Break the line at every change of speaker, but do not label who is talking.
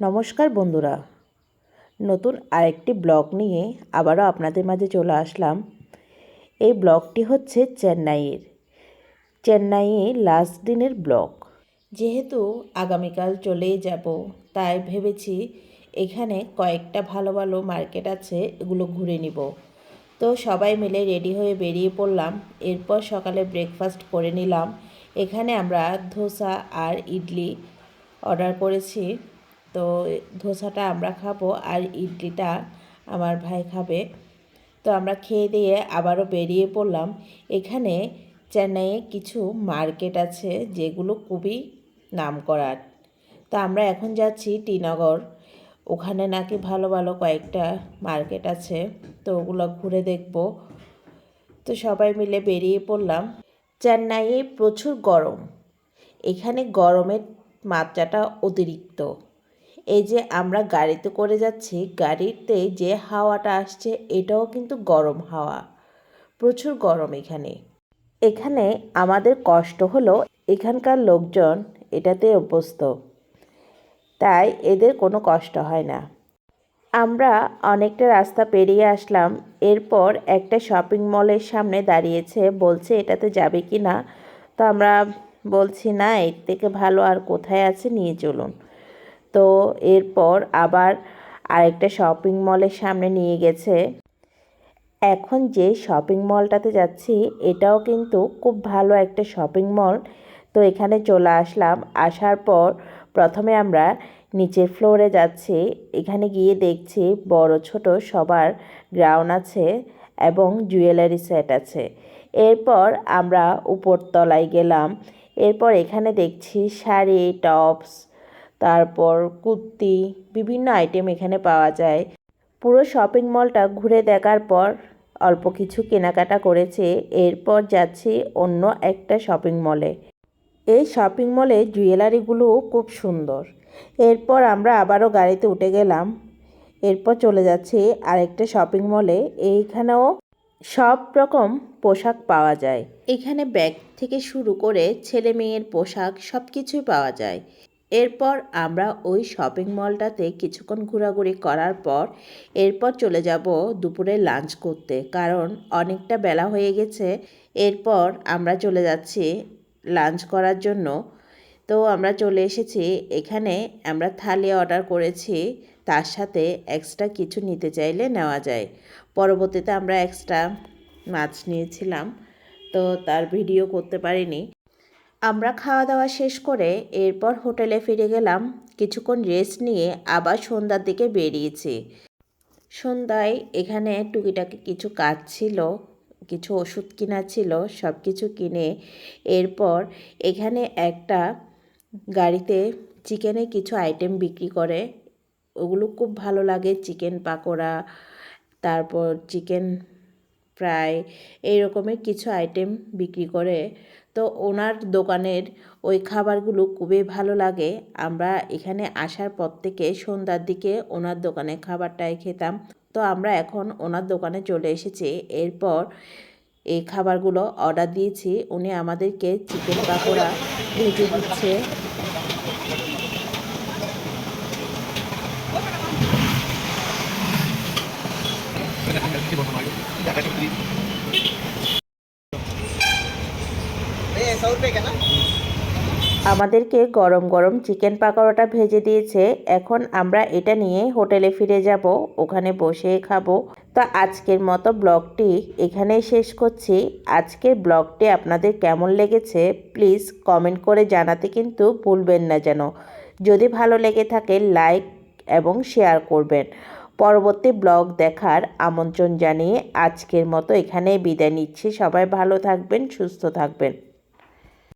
নমস্কার বন্ধুরা। নতুন আরেকটি ব্লগ নিয়ে আবারও আপনাদের মাঝে চলে আসলাম। এই ব্লগটি হচ্ছে চেন্নাইয়ের। চেন্নাইয়ে লাস্ট দিনের ব্লগ। যেহেতু আগামীকাল চলেই যাব, তাই ভেবেছি এখানে কয়েকটা ভালো ভালো মার্কেট আছে, এগুলো ঘুরে নিব। তো সবাই মিলে রেডি হয়ে বেরিয়ে পড়লাম। এরপর সকালে ব্রেকফাস্ট করে নিলাম। এখানে আমরা ধোসা আর ইডলি অর্ডার করেছি। তো ধোসাটা আমরা খাব আর ইডলিটা আমার ভাই খাবে। তো আমরা খেয়ে দিয়ে আবারও বেরিয়ে পড়লাম। এখানে চেন্নাইয়ে কিছু মার্কেট আছে যেগুলো খুবই নাম করার তো আমরা এখন যাচ্ছি টিনগর। ওখানে নাকি ভালো ভালো কয়েকটা মার্কেট আছে, তো ওগুলো ঘুরে দেখব। তো সবাই মিলে বেরিয়ে পড়লাম। চেন্নাইয়ে প্রচুর গরম। এখানে গরমের মাত্রাটা অতিরিক্ত। এই যে আমরা গাড়িতে করে যাচ্ছি, গাড়িতে যে হাওয়াটা আসছে, এটাও কিন্তু গরম হাওয়া। প্রচুর গরম এখানে। এখানে আমাদের কষ্ট হলো এখানকার লোকজন এটাতে অভ্যস্ত। তাই এদের কোনো কষ্ট হয় না। আমরা অনেকটা রাস্তা পেরিয়ে আসলাম, এরপর একটা শপিং মলের সামনে দাঁড়িয়েছে, বলছে এটাতে যাবে কি না তো আমরা বলছি, না, এর থেকে ভালো আর কোথায় আছে, নিয়ে চলুন। তো এরপর আবার আরেকটা শপিং মলের সামনে নিয়ে গেছে। এখন যে শপিং মলটাতে যাচ্ছি, এটাও কিন্তু খুব ভালো একটা শপিং মল তো এখানে চলে আসলাম। আসার পর প্রথমে আমরা নিচের ফ্লোরে যাচ্ছি। এখানে গিয়ে দেখছি বড় ছোট সবার গ্রাউন্ড আছে এবং জুয়েলারি সেট আছে। এরপর আমরা উপর তলায় গেলাম। এরপর এখানে দেখছি শাড়ি টপস তারপর কুর্তি, বিভিন্ন আইটেম এখানে পাওয়া যায়। পুরো শপিং মলটা ঘুরে দেখার পর অল্প কিছু কেনাকাটা করেছে, এরপর যাচ্ছি অন্য একটা শপিং মলে এই শপিং মলে জুয়েলারিগুলোও খুব সুন্দর। এরপর আমরা আবারও গাড়িতে উঠে গেলাম। এরপর চলে যাচ্ছি আরেকটা শপিং মলে এইখানেও সব রকম পোশাক পাওয়া যায়। এখানে ব্যাগ থেকে শুরু করে ছেলে মেয়ের পোশাক সব কিছুই পাওয়া যায়। এরপর আমরা ওই শপিং মলটাতে কিছুক্ষণ ঘোরাঘুরি করার পর এরপর চলে যাব দুপুরে লাঞ্চ করতে। কারণ অনেকটা বেলা হয়ে গেছে। এরপর আমরা চলে যাচ্ছি লাঞ্চ করার জন্য। তো আমরা চলে এসেছি। এখানে আমরা থালি অর্ডার করেছি। তার সাথে এক্সট্রা কিছু নিতে চাইলে নেওয়া যায়। পরবর্তীতে আমরা এক্সট্রা মাছ নিয়েছিলাম। তো তার ভিডিও করতে পারিনি। আমরা খাওয়া দাওয়া শেষ করে এরপর হোটেলে ফিরে গেলাম। কিছুক্ষণ রেস্ট নিয়ে আবার সন্ধ্যার দিকে বেরিয়েছি। সন্ধ্যায় এখানে টুকিটাকি কিছু কাজ ছিল, কিছু ওষুধ কেনা ছিল সব কিছু কিনে এরপর এখানে একটা গাড়িতে চিকেনে কিছু আইটেম বিক্রি করে। ওগুলো খুব ভালো লাগে, চিকেন পাকোড়া, তারপর চিকেন ফ্রাই এই রকমের কিছু আইটেম বিক্রি করে তো ওনার দোকানের ওই খাবারগুলো খুবই ভালো লাগে। আমরা এখানে আসার পর থেকে সন্ধ্যার দিকে ওনার দোকানে খাবারটাই খেতাম। তো আমরা এখন ওনার দোকানে চলে এসেছি। এরপর এই খাবারগুলো অর্ডার দিয়েছি। উনি আমাদেরকে চিকেন পাকোড়া ভেজে দিচ্ছে। আমাদেরকে গরম গরম চিকেন পাকোড়াটা ভেজে দিয়েছে। এখন আমরা এটা নিয়ে হোটেলে ফিরে যাব, ওখানে বসে খাব। তো আজকের মতো ব্লগটি এখানেই শেষ করছি। আজকের ব্লগটি আপনাদের কেমন লেগেছে প্লিজ কমেন্ট করে জানাতে কিন্তু ভুলবেন না যেন। যদি ভালো লেগে থাকে লাইক এবং শেয়ার করবেন। পরবর্তী ব্লগ দেখার আমন্ত্রণ জানিয়ে আজকের মতো এখানেই বিদায় নিচ্ছি। সবাই ভালো থাকবেন, সুস্থ থাকবেন।